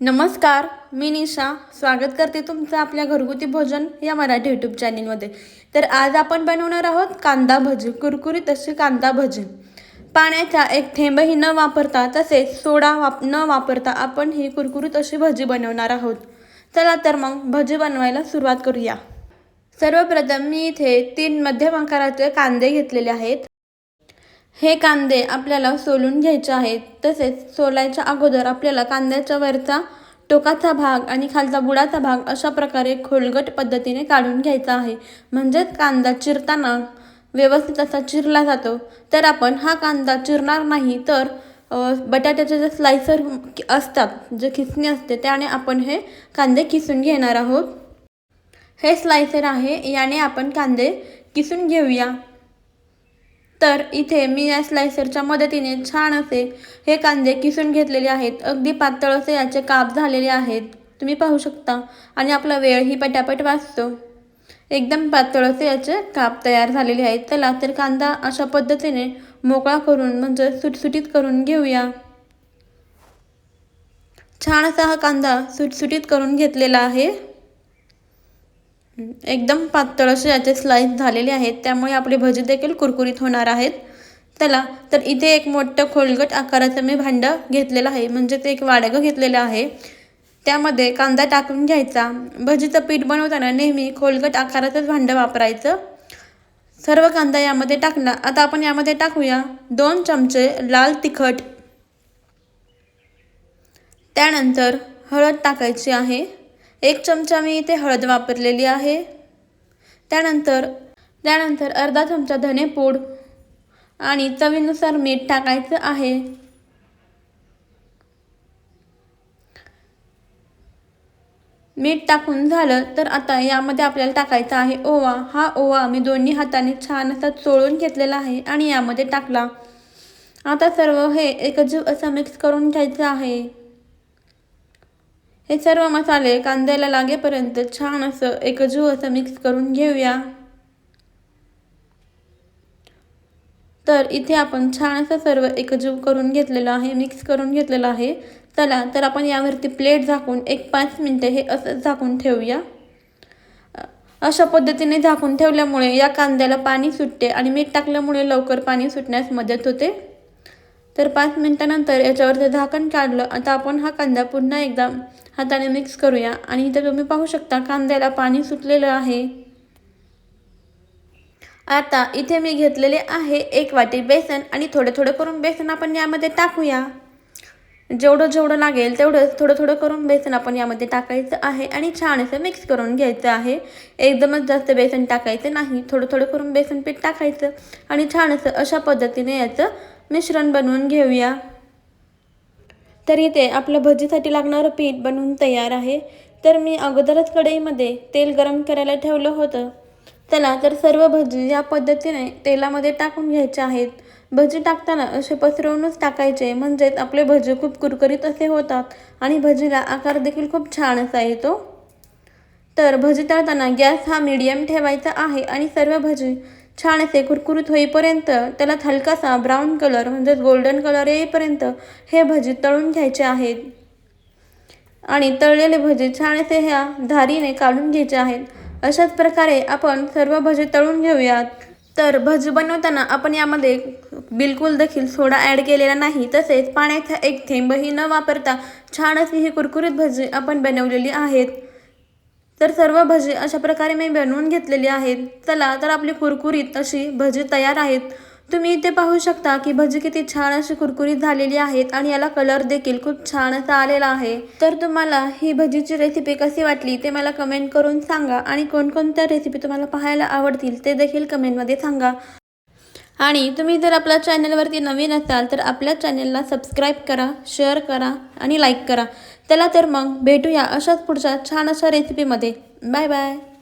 नमस्कार मी निशा. स्वागत करते तुमचं आपल्या घरगुती भोजन या मराठी यूट्यूब चॅनेलमध्ये तर आज आपण बनवणार आहोत कांदा भजी कुरकुरीत अशी कांदा भजी. पाण्याचा एक थेंबही न वापरता तसेच सोडा वाप न वापरता आपण ही कुरकुरीत अशी भजी बनवणार आहोत. चला तर मग भजी बनवायला सुरुवात करूया. सर्वप्रथम मी इथे तीन मध्यम आकाराचे कांदे घेतलेले आहेत. हे कांदे आपल्याला सोलून घ्यायचे आहेत. तसेच सोलायच्या अगोदर आपल्याला कांद्याच्या वरचा टोकाचा भाग आणि खालचा बुडाचा भाग अशा प्रकारे खोलगट पद्धतीने काढून घ्यायचा आहे. म्हणजेच कांदा चिरताना व्यवस्थित असा चिरला जातो. तर आपण हा कांदा चिरणार नाही तर बटाट्याचे जे स्लायसर असतात जे खिसणी असते त्याने आपण हे कांदे किसून घेणार आहोत. हे स्लायसर आहे याने आपण कांदे किसून घेऊया. तर इथे मी या स्लायसरच्या मदतीने छान असे हे कांदे किसून घेतलेले आहेत. अगदी पातळ असे याचे काप झालेले आहेत. तुम्ही पाहू शकता. आणि आपला वेळही पटापट वाचतो. एकदम पातळ असे याचे काप तयार झालेले आहेत. चला तर कांदा अशा पद्धतीने मोकळा करून म्हणजे सुटसुटीत करून घेऊया. छान असा हा कांदा सुटसुटीत करून घेतलेला आहे. एकदम पातळ असे याचे स्लाईस झालेले आहेत. त्यामुळे आपली भजी देखील कुरकुरीत होणार आहेत. चला तर इथे एक मोठं खोलगट आकाराचं मी भांडं घेतलेलं आहे. म्हणजे ते एक वाडगं घेतलेलं आहे. त्यामध्ये कांदा टाकून घ्यायचा. भजीचं पीठ बनवताना नेहमी खोलगट आकाराचंच भांडं वापरायचं. सर्व कांदा यामध्ये टाकला आता आपण यामध्ये टाकूया दोन चमचे लाल तिखट. त्यानंतर हळद टाकायची आहे. एक चमचा मी इथे हळद वापरलेली आहे. त्यानंतर त्यानंतर अर्धा चमचा धनेपूड आणि चवीनुसार मीठ टाकायचं आहे. मीठ टाकून झालं तर आता यामध्ये आपल्याला टाकायचा आहे ओवा. हा ओवा मी दोन्ही हाताने छान असा चोळून घेतलेला आहे आणि यामध्ये टाकला. आता सर्व हे एकजीव असं मिक्स करून घ्यायचं आहे. हे सर्व मसाले कांद्याला लागेपर्यंत छान असं एकजीव असं मिक्स करून घेऊया. तर इथे आपण छान असं सर्व एकजीव करून घेतलेलं आहे मिक्स करून घेतलेलं आहे. चला तर आपण यावरती प्लेट झाकून एक पाच मिनटं हे असं झाकून ठेवूया. अशा पद्धतीने झाकून ठेवल्यामुळे या कांद्याला पाणी सुटते आणि मीठ टाकल्यामुळे लवकर पाणी सुटण्यास मदत होते. तर पाच मिनटानंतर याच्यावरचं झाकण काढलं. आता आपण हा कांदा पुन्हा एकदा हाताने मिक्स करूया. आणि इथे तुम्ही पाहू शकता कांद्याला पाणी सुटलेलं आहे. आता इथे मी घेतलेले आहे एक वाटी बेसन आणि थोडं थोडं करून बेसन आपण यामध्ये टाकूया. जेवढं जेवढं लागेल तेवढंच थोडं थोडं करून बेसन आपण यामध्ये टाकायचं आहे आणि छान असं मिक्स करून घ्यायचं आहे. एकदमच जास्त बेसन टाकायचं नाही. थोडं थोडं करून बेसन पीठ टाकायचं आणि छान असं अशा पद्धतीने याचं मिश्रण बनवून घेऊया. तर इथे आपलं भजीसाठी लागणारं पीठ बनवून तयार आहे. तर मी अगोदरच कढईमध्ये तेल गरम करायला ठेवलं होतं. चला तर सर्व भजी या पद्धतीने तेलामध्ये टाकून घ्यायचे आहेत. भजी टाकताना असे पसरवूनच टाकायचे म्हणजेच आपले भजी खूप कुरकुरीत असे होतात आणि भजीला आकार देखील खूप छान असा येतो तर भजी तळताना गॅस हा मीडियम ठेवायचा आहे आणि सर्व भजी छान असे कुरकुरीत होईपर्यंत त्याला हलकासा ब्राऊन कलर म्हणजेच गोल्डन कलर येईपर्यंत हे भजी तळून घ्यायचे आहेत. आणि तळलेले भजी छान असे ह्या धारीने काढून घ्यायचे आहेत. अशाच प्रकारे आपण सर्व भजी तळून घेऊयात. तर भजी बनवताना आपण यामध्ये बिलकुल देखील सोडा ॲड केलेला नाही. तसेच पाण्याचा एक थेंबही न वापरता छान अशी ही कुरकुरीत भजी आपण बनवलेली आहेत. तर सर्व भजे अशा प्रकारे मी बनवून घेतलेली आहेत. चला तर आपली कुरकुरीत अशी भजी तयार आहेत. तुम्ही इथे पाहू शकता की भजी किती छान अशी कुरकुरीत झालेली आहेत आणि याला कलर देखील खूप छान असा आलेला आहे. तर तुम्हाला ही भजीची रेसिपी कशी वाटली ते मला कमेंट करून सांगा आणि कोणकोणत्या रेसिपी तुम्हाला पाहायला आवडतील ते देखील कमेंटमध्ये सांगा. आणि तुम्ही जर आपल्या चॅनलवरती नवीन असाल तर आपल्या चॅनलला सबस्क्राईब करा शेअर करा आणि लाईक करा. चला तर मग भेटूया अशाच पुढच्या छान अशा रेसिपीमध्ये बाय बाय